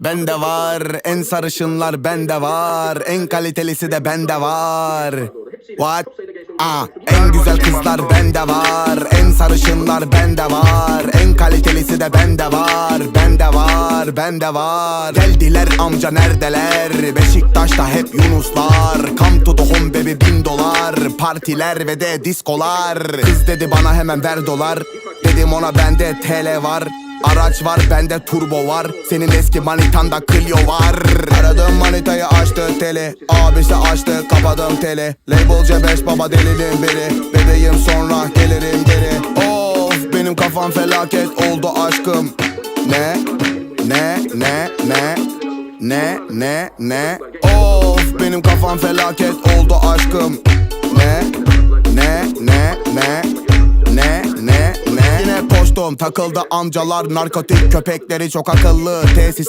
Bende var en sarışınlar bende var En kalitelisi de bende var. What? Aa, en güzel kızlar bende var En sarışınlar bende var En kalitelisi de bende var Bende var, bende var. Geldiler amca neredeler? Beşiktaş'ta hep Yunuslar. Come to the home baby bin dolar. Partiler ve de diskolar. Kız dedi bana hemen ver dolar. Dedim ona bende TL var Araç var bende turbo var. Senin eski manitanda Clio var. Aradığım manitayı açtı teli Abisi açtı kapadım teli Label C5 baba delinin biri. Bebeğim sonra gelirim geri. Of benim kafam felaket oldu aşkım. Ne? Ne? Ne? Ne? Ne? Ne? Ne? Of benim kafam felaket oldu aşkım takıldı amcalar narkotik köpekleri çok akıllı. Tesis